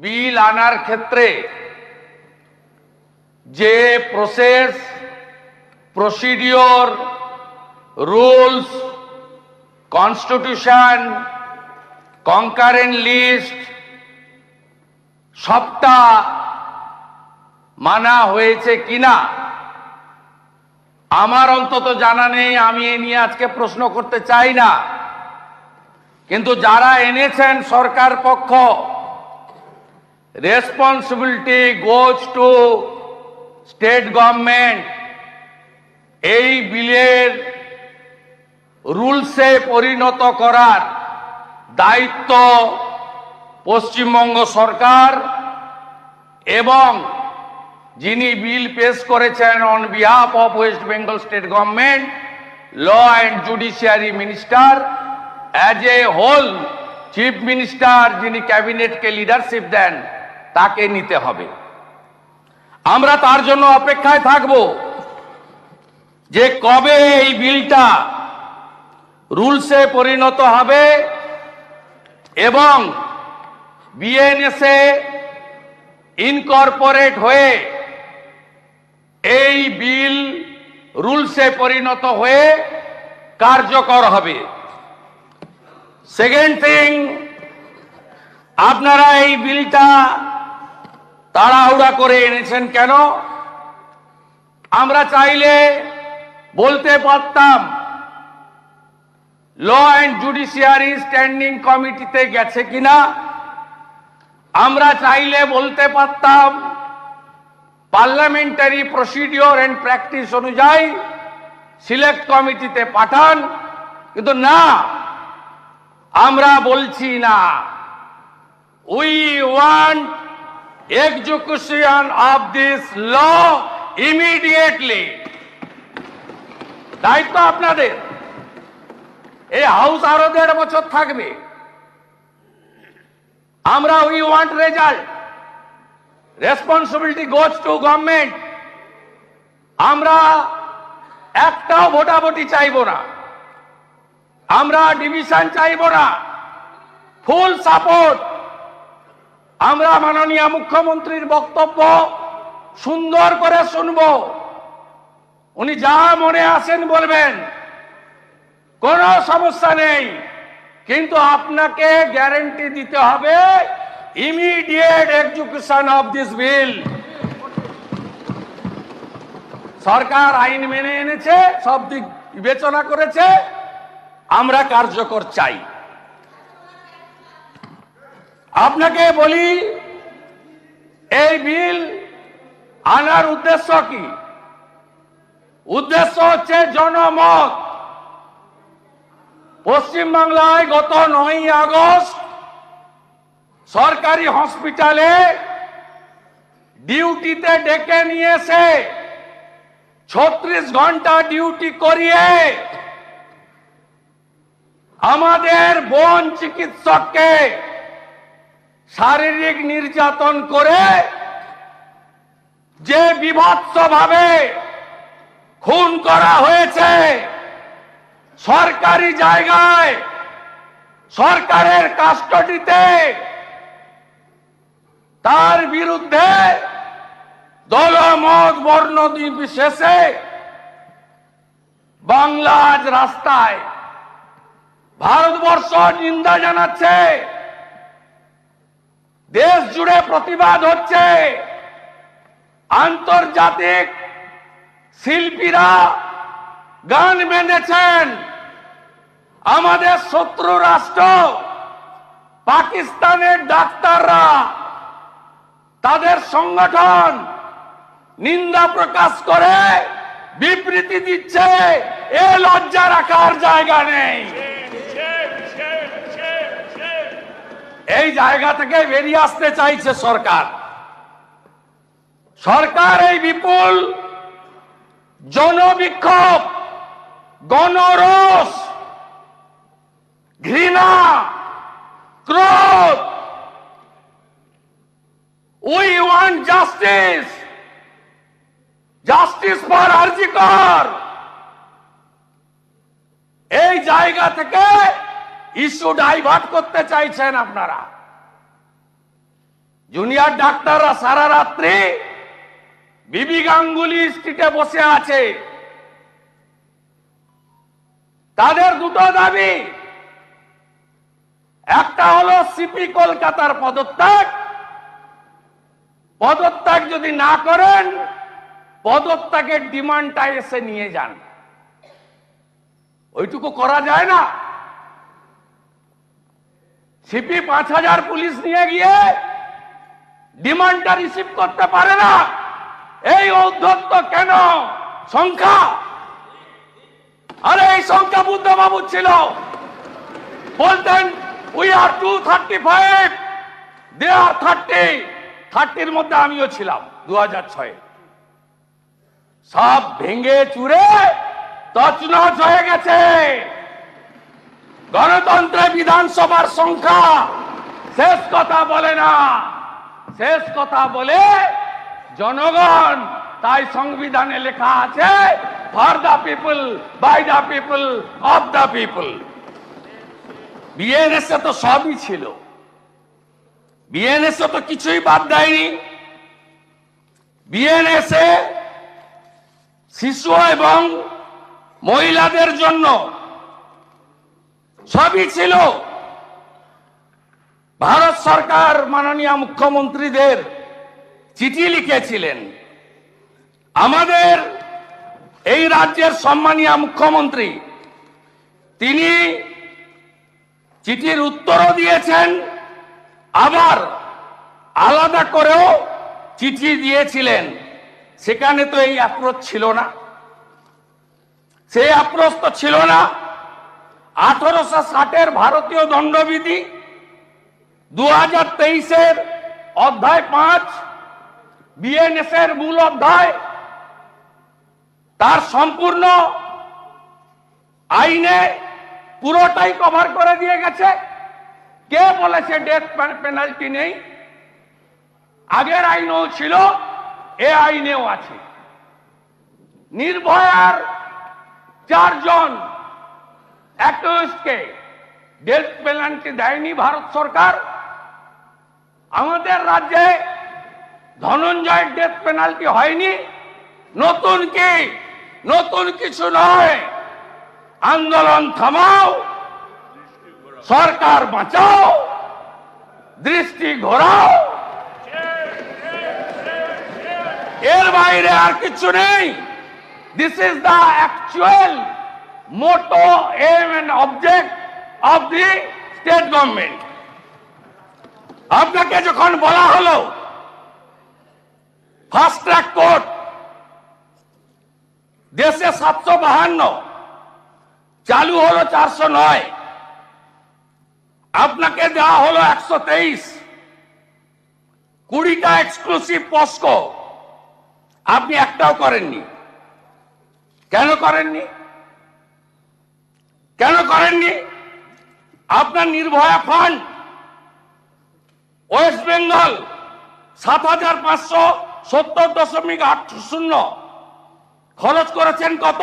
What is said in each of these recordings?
বিল আনার ক্ষেত্রে যে process procedure rules constitution concurrent list সবটা মানা হয়েছে কিনা, আমার অন্তত জানা নেই, আমি এ নিয়ে আজকে প্রশ্ন করতে চাই না। কিন্তু যারা এনেছেন সরকার পক্ষ responsibility goes to state government এই বিলের রুলসে পরিণত করার দায়িত্ব পশ্চিমবঙ্গ সরকার এবং যিনি বিল পেশ করেছেন on behalf of West Bengal state government law and judiciary minister as a whole chief minister যিনি ক্যাবিনেটকে লিডারশিপ দেন তাকে নিতে হবে। আমরা তার জন্য অপেক্ষায় থাকব যে কবে এই বিলটা রুলসে পরিণত হবে এবং বিএনএসএ ইনকর্পোরেট হয়ে এই বিল রুলসে পরিণত হয়ে কার্যকর হবে। সেকেন্ড থিং, আপনারা এই বিলটা তাড়াহুড়া করে এনেছেন কেন? আমরা চাইলে বলতে পারতাম ল অ্যান্ড জুডিশিয়ারি স্ট্যান্ডিং কমিটিতে গেছে কিনা? আমরা চাইলে বলতে পারতাম পার্লামেন্টারি প্রসিডিওর অ্যান্ড প্র্যাকটিস অনুযায়ী সিলেক্ট কমিটিতে পাঠান, কিন্তু না, আমরা বলছি না। We want execution of this law immediately দায়িত্ব আপনাদের। এই হাউস আরও দেড় বছর থাকবে। আমরা we want result responsibility goes to government আমরা একটাও ভোটাভুটি চাইব না। আমরা ডিভিশন চাইব না। ফুল সাপোর্ট আমরা মাননীয় মুখ্যমন্ত্রীর বক্তব্য সুন্দর করে শুনব। উনি যা মনে আসেন বলবেন। কোনো সমস্যা নেই। কিন্তু আপনাকে গ্যারেন্টি দিতে হবে immediate execution of this bill. সরকার আইন মেনে এনেছে, সব দিক বিবেচনা করেছে। আমরা কার্যকর চাই। আপনাকে বলি, এই বিল আনার উদ্দেশ্য কি? উদ্দেশ্য হচ্ছে জনমত। পশ্চিমবাংলায় গত নয় আগস্ট সরকারি হসপিটালে ডিউটিতে ডেকে নিয়েছে। ছত্রিশ ঘণ্টা ডিউটি করিয়ে আমাদের বন চিকিৎসককে শারীরিক নির্যাতন করে যে বিভৎস ভাবে খুন করা হয়েছে, সরকারি জায়গায়, সরকারের কাস্টডিতে, তার বিরুদ্ধে দলমত বর্ণ নির্বিশেষে বাংলা আজ রাস্তায় ভারতবর্ষ নিন্দা জানাচ্ছে। দেশ জুড়ে প্রতিবাদ হচ্ছে। আন্তর্জাতিক শিল্পীরা গান বেঁধেছেন। আমাদের শত্রু রাষ্ট্র, পাকিস্তানের ডাক্তাররা, তাদের সংগঠন নিন্দা প্রকাশ করে বিবৃতি দিচ্ছে, এ লজ্জা রাখার জায়গা নেই। এই জায়গা থেকে বেরিয়ে আসতে চাইছে সরকার। সরকার এই বিপুল জনবিক্ষোভ, গণরোষ, ঘৃণা, ক্রোধ, we want justice justice for RG Kar এই জায়গা থেকে ইস্যু ডাইভার্ট করতে চাইছেন আপনারা। জুনিয়র ডাক্তাররা সারা রাত্রি বিবি গাঙ্গুলি স্ট্রিটে বসে আছে। তাদের দুটো দাবি, একটা হলো সিপি কলকাতার পদত্যাগ পদত্যাগ যদি না করেন, পদত্যাগের ডিমান্ডটা এসে নিয়ে যান। ওইটুকু করা যায় না। সিপি পাঁচ হাজার পুলিশ নিয়ে গিয়ে ডিমান্ডটা রিসিভ করতে পারে না। এই ঔদ্ধত্য কেন? সংখ্যা? আরে, এই সংখ্যা বুদ্ধবাবু ছিল। বলতেন we are two thirty five they are thirty থার্টির মধ্যে আমিও ছিলাম দু হাজার ছয়ে। সব ভেঙে চুরে তছনছ হয়ে গেছে। গণতন্ত্রে বিধানসভার সংখ্যা শেষ কথা বলে না। শেষ কথা বলে জনগণ, তাই সংবিধানে লেখা আছে for the people by the people of the people BNS তো সবই ছিল। বিএনএস তো কিছুই বাদ দেয়নি। বিএনএস শিশু এবং মহিলাদের জন্য সবই ছিল। ভারত সরকার মাননীয় মুখ্যমন্ত্রীদের চিঠি লিখেছিলেন। আমাদের এই রাজ্যের সম্মানীয় মুখ্যমন্ত্রী, তিনি চিঠির উত্তরও দিয়েছেন, আবার আলাদা করেও চিঠি দিয়েছিলেন। সেখানে তো এই অ্যাপ্রোচ ছিল না। সেই অ্যাপ্রোচ তো ছিল না। আঠারোশো ষাটের ভারতীয় দণ্ডবিধি দু হাজার তেইশের অধ্যায় পাঁচ বিএনএস এর মূল অধ্যায়, তার সম্পূর্ণ আইনে পুরোটাই কভার করে দিয়ে গেছে। কে বলেছে ডেথ পেনাল্টি নেই? আগের আইনও ছিল, এ আইনেও আছে। নির্ভয়ার চারজন অ্যাক্টিভিস্টকে ডেথ পেনাল্টি দেয়নি ভারত সরকার। আমাদের রাজ্যে ধনঞ্জয়ের ডেথ পেনাল্টি হয়নি। নতুন কি? নতুন কিছু নয়। আন্দোলন থামাও, সরকার বাঁচাও, দৃষ্টি ঘোরাও। এর বাইরে আর কিছু নেই। This is the actual motto aim and object of the state government আপনাকে যখন বলা হলো ফাস্ট ট্র্যাক কোর্ট দেশে সাতশো বাহান্ন, চালু হলো চারশো নয়, আপনাকে দেওয়া হলো একশো তেইশ, কুড়িটা এক্সক্লুসিভ পস্কো আপনি একটাও করেননি। কেন করেননি? কেন করেননি? আপনার নির্ভয়া ফান্ড ওয়েস্ট বেঙ্গল সাত হাজার পাঁচশো সত্তর দশমিক আট শূন্য। খরচ করেছেন কত?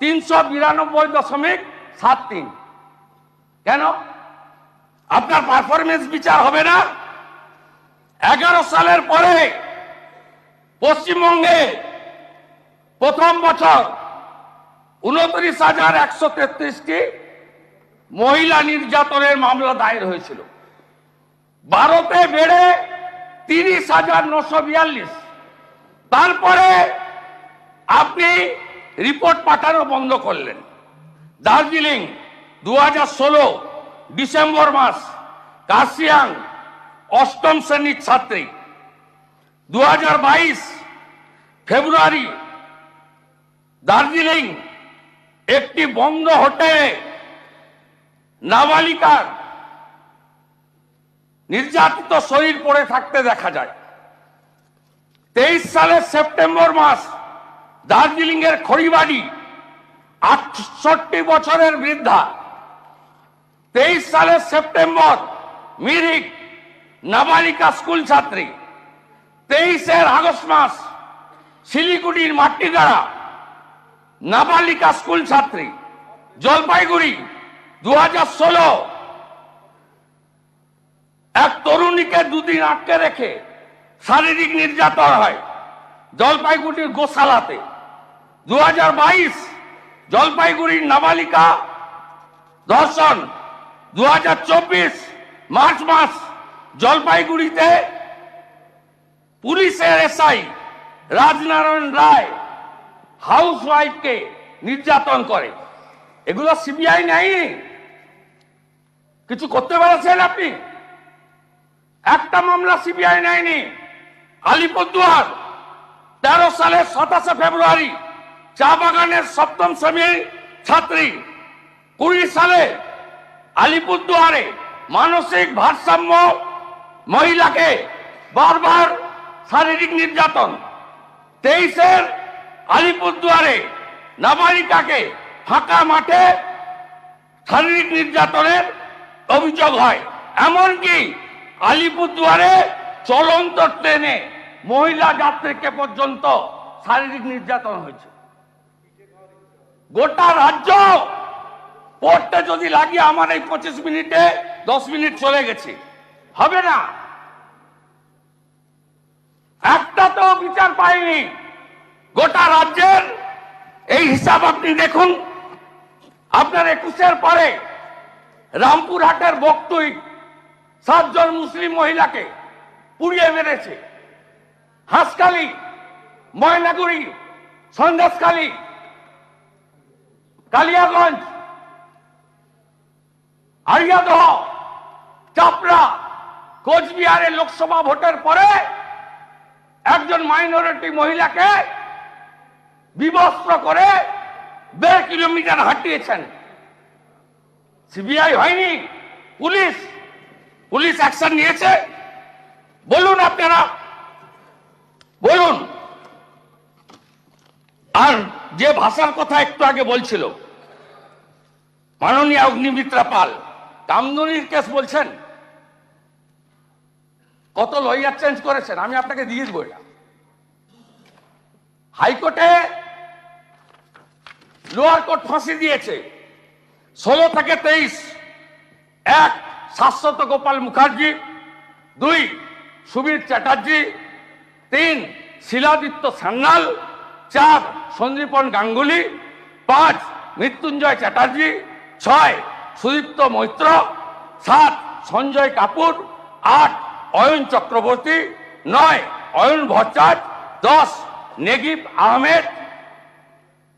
তিনশো বিরানব্বই দশমিক সাত তিন। কেন? আপনার পারফরমেন্স বিচার হবে না। এগারো সালের পরে পশ্চিমবঙ্গে প্রথম বছর উনত্রিশ হাজার একশো তেত্রিশটি মহিলা নির্যাতনের মামলা দায়ের হয়েছিল। ভারতে বেড়ে তিরিশ হাজার নশো বিয়াল্লিশ। তারপরে আপনি রিপোর্ট পাঠানো বন্ধ করলেন। দার্জিলিং দু হাজার ষোলো, ডিসেম্বর মাস, কার্শিয়াং, অষ্টম শ্রেণির ছাত্রী। দু হাজার বাইশ, ফেব্রুয়ারি, দার্জিলিং একটি বন্ধ হোটেলে নাবালিকার নির্যাতিত শরীর পড়ে থাকতে দেখা যায়। তেইশ সালের সেপ্টেম্বর মাস দার্জিলিং এর খড়িবাড়ি আটষট্টি বছরের বৃদ্ধা তেইশ সালের সেপ্টেম্বর মিরিক নাবালিকা স্কুল ছাত্রী। তেইশের আগস্ট মাস শিলিগুড়ির মাটিগাড়া নাবালিকা স্কুল ছাত্রী, জলপাইগুড়ি দু এক তরুণীকে দুদিন আটকে রেখে শারীরিক নির্যাতন হয় জলপাইগুড়ির গোশালাতে। দু হাজার বাইশ, জলপাইগুড়ির নাবালিকা ধর্ষণ। দু হাজার চব্বিশ, মার্চ মাস, জলপাইগুড়িতে পুলিশের এসআই রাজনারায়ণ রায় হাউস ওয়াইফকে নির্যাতন করে। এগুলো সিবিআই নেই। কিছু করতে পেরেছেন আপনি? একটা মামলা সিবিআই নেয়নি। আলিপুরদুয়ার, তেরো সালের সাতাশে ফেব্রুয়ারি, চা বাগানের সপ্তম শ্রেণির ছাত্রী, কুড়ি সালে আলিপুরদুয়ারে মানসিক ভারসাম্য মহিলাকে বারবার শারীরিক নির্যাতন। তেইশের আলিপুরদুয়ারে নাবালিকাকে ফাঁকা মাঠে শারীরিক নির্যাতনের অভিযোগ হয়। এমনকি আলিপুরদুয়ারে চলন্ত ট্রেনে মহিলা যাত্রীকে পর্যন্ত শারীরিক নির্যাতন হয়েছে। গোটা রাজ্য পড়তে যদি লাগে আমার এই পঁচিশ মিনিটে দশ মিনিট চলে গেছে। হবে না। একটা তো বিচার পাইনি। গোটা রাজ্যের এই হিসাব আপনি দেখুন। আপনার একুশের পরে রামপুরহাটের বক্তুই সাতজন মুসলিম মহিলাকে পুড়িয়ে মেরেছে। হাঁসখালি, ময়নাগুড়ি, সন্দেশখালী, কালিয়াগঞ্জ আরিয়াদহ চাপড়া, কোচবিহারের লোকসভা ভোটের পরে একজন মাইনরিটি মহিলাকে বিবস্ত্র করে দেড় কিলোমিটার হাঁটিয়েছেন। সিবিআই হয়নি, পুলিশ পুলিশ অ্যাকশন নিয়েছে। বলুন আপনারা, বলুন। আর যে ভাষার কথা একটু আগে বলছিল, মাননীয় অগ্নিমিত্রা পাল, কামদুনির কেস বলছেন? কত লয়ার চেঞ্জ করেছেন? আমি আপনাকে দিয়ে দেবো এটা। হাইকোর্টে লোয়ার কোর্ট ফাঁসি দিয়েছে। ষোলো থেকে তেইশ। এক, শাশ্বত গোপাল মুখার্জি। দুই, সুবীর চ্যাটার্জি। তিন, শিলাদিত্য সান্যাল। চার সঞ্জীবন গাঙ্গুলি। পাঁচ, মৃত্যুঞ্জয় চ্যাটার্জি। ছয়, সুদীপ্ত মৈত্র। সাত, সঞ্জয় কাপুর। আট, অয়ন চক্রবর্তী। নয়, অয়ন ভট্টাচ। দশ, নেগিব আহমেদ।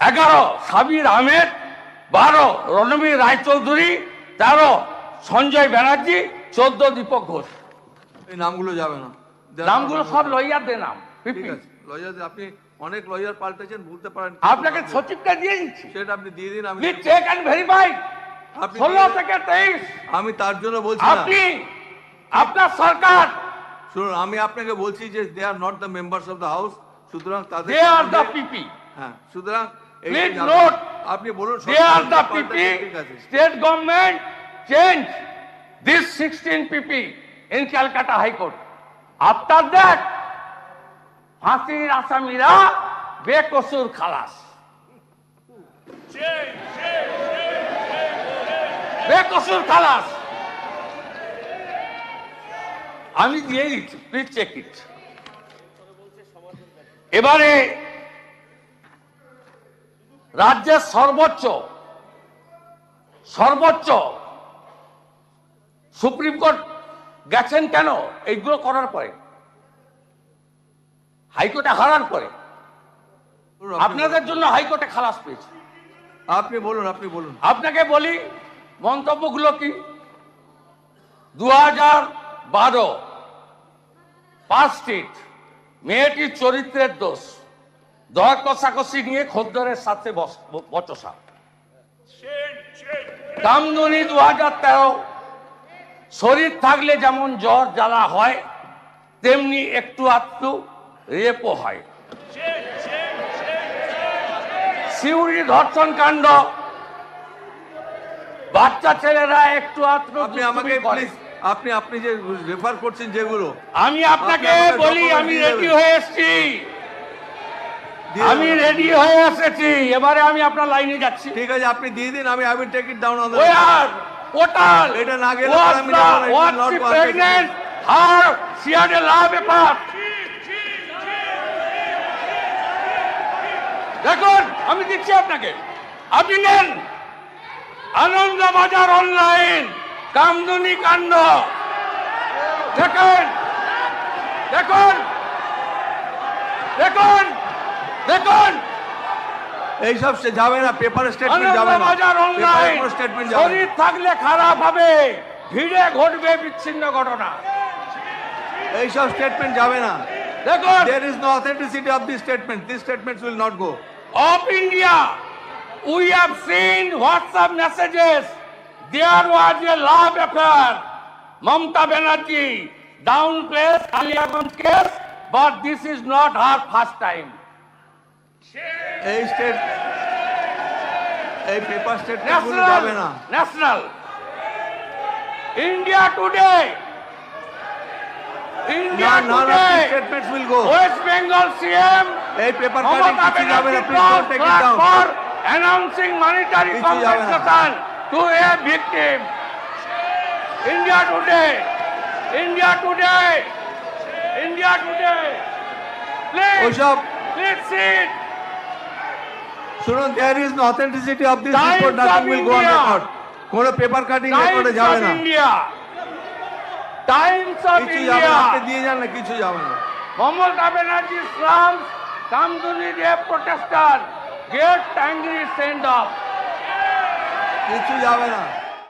এগারো সাবির আহমেদ বারো রণবীর রায়চৌধুরী তেরো সঞ্জয় ব্যানার্জি চোদ্দ দীপক ঘোষ। এই নামগুলো যাবে না। নামগুলো সব লইয়ারদের নাম ঠিক লয়ার আপনি অনেক লয়ার পাল্টেছেন ভুলতে পারেন আপনাকে সচিবকে দিয়ে দিচ্ছি। সেটা আপনি দিয়ে দিন আমি চেক অ্যান্ড ভেরিফাই ষোলো থেকে তেইশ। আমি তার জন্য বলছি আপনি আপনার সরকার। শুনুন আমি আপনাকে বলছি যে they are not the members of the house সুতরাং তাদের দে আর দ্য পিপি হ্যাঁ সুতরাং এই Please আপনি বলুন. পাল্টাচ্ছে, ঠিক আছে State government change this 16 PP in Calcutta High Court. After that, ফাঁসির আসামিরা বেকসুর খালাস বেকসুর খালাস আমি দিয়ে দিচ্ছি প্লিজ চেক ইট এবারে রাজ্যের সর্বোচ্চ সর্বোচ্চ সুপ্রিম কোর্ট গেছেন কেন? এইগুলো করার পরে হাইকোর্টে হারার পরে। আপনাদের জন্য হাইকোর্টে খালাস পেয়েছে। আপনি বলুন আপনি বলুন। আপনাকে বলি মন্তব্যগুলো কি? দু হাজার বারো পাঁচ স্ট্রিট মেয়েটির চরিত্রের দোষ। দর কষাকষি নিয়ে খদ্দরের সাথে বচসা কামদুনি দু হাজার তেরো শরীর থাকলে যেমন জ্বর জ্বালা হয় তেমনি একটু আধটু রেপও হয়। সিউড়ি ধর্ষণ কাণ্ড। বাচ্চা ছেলেরা একটু আধটু আপনি আমাকে আপনি আপনি যে রেফার করছেন যেগুলো আমি আপনাকে বলি আমি রেডি হয়ে এসেছি। আমি রেডি হয়ে এসেছি এবারে আমি আপনার লাইনে যাচ্ছি ঠিক আছে আপনি দিয়ে দিন আমি I will take it down on our portal. এটা না গেলে আমি যাব না, the- it will was not she go ahead. pregnant? Her, she had a law paper. দেখুন আমি দিচ্ছি আপনাকে আপনি নেন আনন্দ বাজার অনলাইন কামদুনি কাণ্ড দেখুন দেখুন দেখুন দেখুন! এইসব সে যাবে না পেপার স্টেটমেন্ট যাবে না। বাজার স্টেটমেন্ট যাবে থাকলে খারাপ হবে। ভিড়ে ঘটবে বিচ্ছিন্ন ঘটনা। এইসব স্টেটমেন্ট যাবে না। দেখুন! There is no authenticity of this statement this statements will not go we have seen WhatsApp messages there was a love Mamata Banerjee down place Kaliaganj case but this is not her first time এই state এই paper স্টেটমেন্টগুলো যাবে National, না national. India today. India None none of these today. statements will go. West Bengal CM এই paper cutting Mamata কিছু যাবে না Banerjee please don't crossed take it flag down for announcing monetary কিছু যাবে না। compensation to a victim. India today, India today, India today. শুনুন there is no authenticity of this report nothing will go on record কোনো paper cutting রেকর্ডে যাবে না India. Times of কিছু যাবে আপনি দিয়ে যান না কিছু যাবে না Mamata Banerjee slums Kamduni rape protester. Get angry, send off. কিছু যাবে না